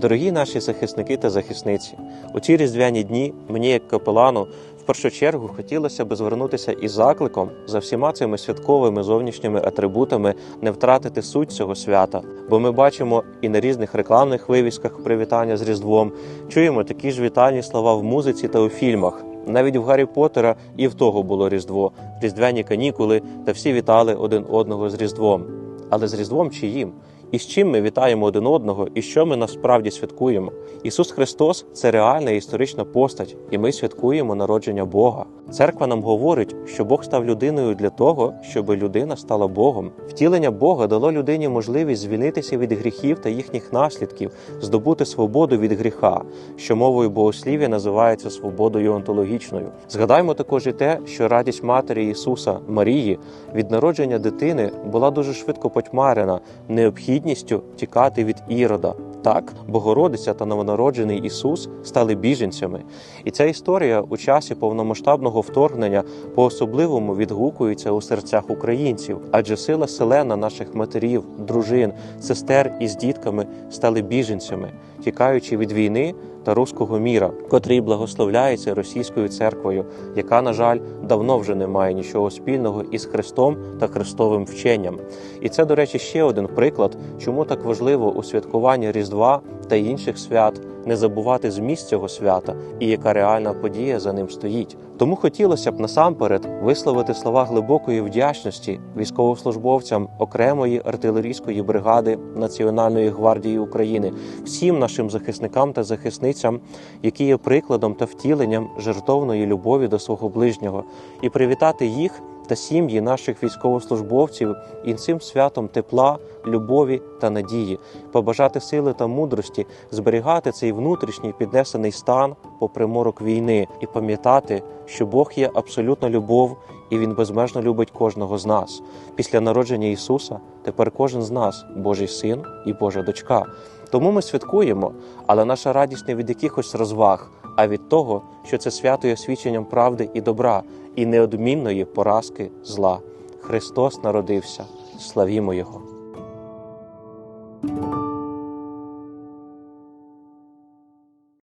Дорогі наші захисники та захисниці, у ці різдвяні дні мені, як капелану, в першу чергу хотілося би звернутися із закликом за всіма цими святковими зовнішніми атрибутами не втратити суть цього свята, бо ми бачимо і на різних рекламних вивісках привітання з Різдвом, чуємо такі ж вітальні слова в музиці та у фільмах. Навіть в Гаррі Поттера і в того було Різдво, різдвяні канікули, та всі вітали один одного з Різдвом. Але з Різдвом чиїм? І з чим ми вітаємо один одного, і що ми насправді святкуємо? Ісус Христос це реальна історична постать, і ми святкуємо народження Бога. Церква нам говорить, що Бог став людиною для того, щоб людина стала Богом. Втілення Бога дало людині можливість звільнитися від гріхів та їхніх наслідків, здобути свободу від гріха, що мовою богослів'я називається свободою онтологічною. Згадаймо також і те, що радість матері Ісуса Марії від народження дитини була дуже швидко потьмарена необхідністю тікати від ірода. Так, Богородиця та новонароджений Ісус стали біженцями, і ця історія у часі повномасштабного вторгнення по-особливому відгукується у серцях українців, адже сила селена наших матерів, дружин, сестер із дітками стали біженцями, тікаючи від війни та руського міра, котрий благословляється російською церквою, яка, на жаль, давно вже не має нічого спільного із Христом та Христовим вченням. І це, до речі, ще один приклад, чому так важливо у святкуванні Різдва та інших свят не забувати зміст цього свята і яка реальна подія за ним стоїть. Тому хотілося б насамперед висловити слова глибокої вдячності військовослужбовцям окремої артилерійської бригади Національної гвардії України, всім нашим захисникам та захисницям, які є прикладом та втіленням жертовної любові до свого ближнього, і привітати їх та сім'ї наших військовослужбовців і цим святом тепла, любові та надії, побажати сили та мудрості, зберігати цей внутрішній піднесений стан попри морок війни і пам'ятати, що Бог є абсолютна любов і Він безмежно любить кожного з нас. Після народження Ісуса тепер кожен з нас Божий син і Божа дочка. Тому ми святкуємо, але наша радість не від якихось розваг, а від того, що це свято є свідченням правди і добра, і неодмінної поразки зла. Христос народився, славімо Його!